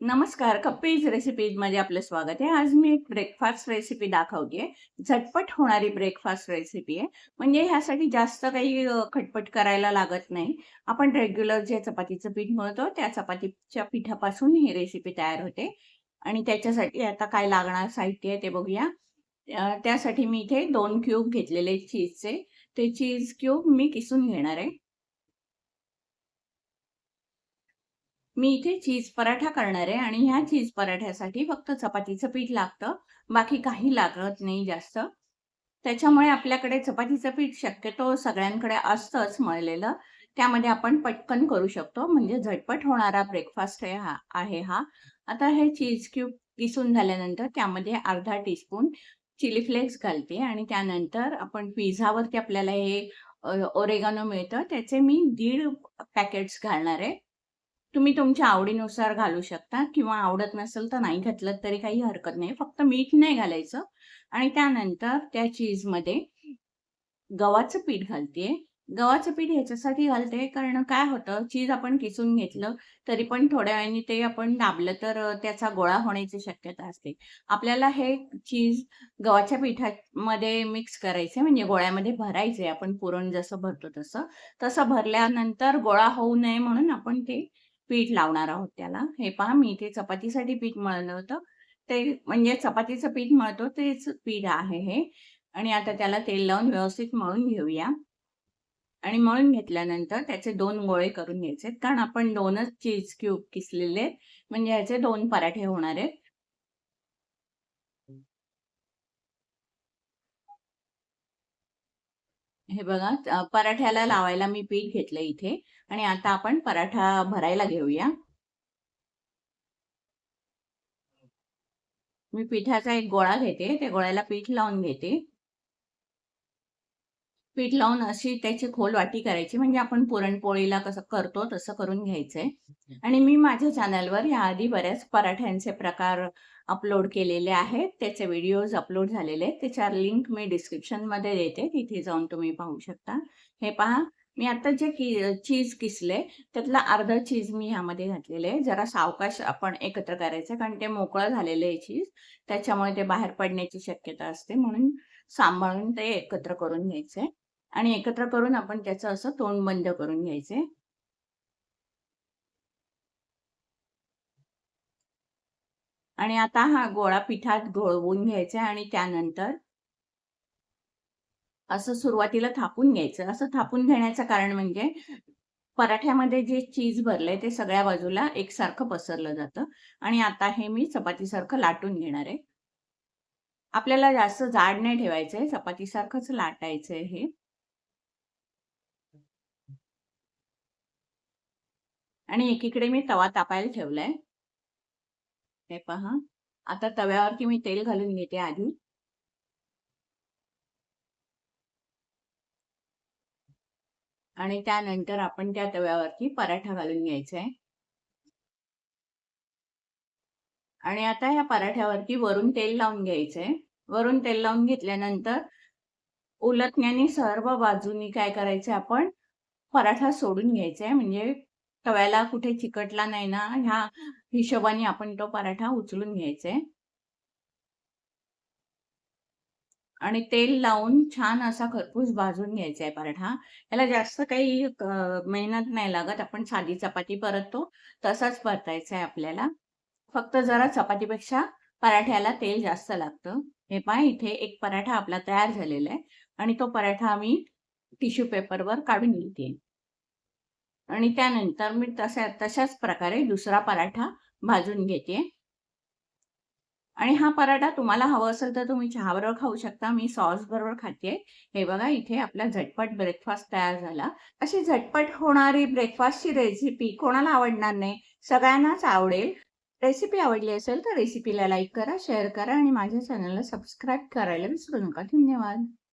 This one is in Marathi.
नमस्कार कप्पीज रेसिपीजमध्ये आपलं स्वागत आहे. आज मी एक ब्रेकफास्ट रेसिपी दाखवते झटपट होणारी ब्रेकफास्ट रेसिपी आहे. म्हणजे ह्यासाठी जास्त काही खटपट करायला लागत नाही. आपण रेग्युलर जे चपातीचं पीठ मिळतो त्या चपातीच्या पिठापासून ही रेसिपी तयार होते. आणि त्याच्यासाठी आता काय लागणार साहित्य आहे ते बघूया. त्यासाठी मी इथे दोन क्यूब घेतलेले चीजचे ते चीज क्यूब मी किसून घेणार आहे. मी इथे चीज पराठा करणार आहे आणि ह्या चीज पराठ्यासाठी फक्त चपातीचं पीठ लागतं. बाकी काही लागत नाही जास्त. त्याच्यामुळे आपल्याकडे चपातीचं पीठ शक्यतो सगळ्यांकडे असतंच मळलेलं. त्यामध्ये आपण पटकन करू शकतो. म्हणजे झटपट होणारा ब्रेकफास्ट आहे हा आहे हा. आता हे चीज क्यूब किसून झाल्यानंतर त्यामध्ये अर्धा टीस्पून चिली फ्लेक्स घालते आणि त्यानंतर आपण पिझ्झावरती आपल्याला हे ओरेगानो मिळतं. त्याचे मी दीड पॅकेट्स घालणार आहे. तुम्ही तुमच्या आवडीनुसार घालू शकता किंवा आवडत नसेल तर नाही घातलं तरी काही हरकत नाही. फक्त मीठ नाही घालायचं. आणि त्यानंतर त्या चीजमध्ये गव्हाचं पीठ घालते गव्हाचं पीठ ह्याच्यासाठी घालते कारण काय होतं? चीज आपण किसून घेतलं तरी पण थोड्या वेळाने ते आपण दाबलं तर त्याचा गोळा होण्याची शक्यता असते. आपल्याला हे चीज गव्हाच्या पिठामध्ये मिक्स करायचे म्हणजे गोळ्यामध्ये भरायचे आपण पुरण जसं भरतो तसं. तसं भरल्यानंतर गोळा होऊ नये म्हणून आपण ते पीठ लावणार आहोत त्याला. हे पहा मी इथे चपातीसाठी पीठ मळलं होतं. ते म्हणजे चपातीचं पीठ मळतो तेच पीठ आहे हे. आणि आता त्याला तेल लावून व्यवस्थित मळून घेऊया. आणि मळून घेतल्यानंतर त्याचे दोन गोळे करून घ्यायचे कारण आपण दोनच चीज क्यूब किसलेले म्हणजे ह्याचे दोन पराठे होणार आहेत. हे बघा पराठ्याला लावायला मी पीठ घेतलं इथे. आणि आता आपण पराठा भरायला घेऊया. मी पिठाचा एक गोळा घेते त्या गोळ्याला पीठ लावून घेते. पीठ लावून अशी त्याची खोल वाटी करायची म्हणजे आपण पुरणपोळीला कसं करतो तसं करून घ्यायचंय. आणि मी माझ्या चॅनलवर याआधी बऱ्याच पराठ्यांचे प्रकार अपलोड केलेले आहेत. त्याचे व्हिडिओज अपलोड झालेले आहेत. त्याच्या लिंक मी डिस्क्रिप्शनमध्ये देते. तिथे जाऊन तुम्ही पाहू शकता. हे पहा. मी आता जे की चीज किसले त्यातला अर्धा चीज मी ह्यामध्ये घातलेले आहे. जरा सावकाश आपण एकत्र करायचं कारण ते मोकळं झालेलं आहे चीज त्याच्यामुळे ते बाहेर पडण्याची शक्यता असते. म्हणून सांभाळून ते एकत्र करून घ्यायचंय आणि एकत्र करून आपण त्याचं असं तोंड बंद करून घ्यायचे. आणि आता हा गोळा पिठात घोळवून घ्यायचा आणि त्यानंतर असं सुरुवातीला थापून घ्यायचं. असं थापून घेण्याचं कारण म्हणजे पराठ्यामध्ये जे चीज भरलंय ते सगळ्या बाजूला एकसारखं पसरलं जातं. आणि आता हे मी चपातीसारखं लाटून घेणार आहे. आपल्याला जास्त जाड नाही ठेवायचंय चपातीसारखंच लाटायचंय हे. आणि एकीकडे मी तवा तापायला ठेवलाय. हे पहा. आता तव्यावरती मी तेल घालून घेते आधी. आणि त्यानंतर आपण त्या तव्यावरती पराठा घालून घ्यायचा आहे आणि आता ह्या पराठ्यावरती वरून तेल लावून घ्यायचंय. वरून तेल लावून घेतल्यानंतर उलटण्याने सर्व बाजूनी काय करायचं आपण? पराठा सोडून घ्यायचा म्हणजे तव्याला कुठे चिकटला नाही ना ह्या हिशोबाने आपण तो पराठा उचलून घ्यायचा. आहे आणि तेल लावून छान असा खरपूस भाजून घ्यायचा आहे पराठा. याला जास्त काही मेहनत नाही लागत. आपण साधी चपाती परततो. तसाच परतायचा आहे आपल्याला. फक्त जरा चपातीपेक्षा पराठ्याला तेल जास्त लागतं. हे पाय इथे एक पराठा आपला तयार झालेला आहे. आणि तो पराठा आम्ही टिश्यू पेपरवर काढून घेते. आणि त्यानंतर मी तशा तशाच प्रकारे दुसरा पराठा भाजून घेते. आणि हा पराठा तुम्हाला हवा असेल तर तुम्ही चहाबरोबर खाऊ शकता. मी सॉस बरोबर खाते. हे बघा इथे आपला झटपट ब्रेकफास्ट तयार झाला. अशी झटपट होणारी ब्रेकफास्टची रेसिपी कोणाला आवडणार नाही? सगळ्यांनाच आवडेल. रेसिपी आवडली असेल तर रेसिपीला लाईक करा शेअर करा आणि माझ्या चॅनलला सबस्क्राईब करायला विसरू नका. धन्यवाद.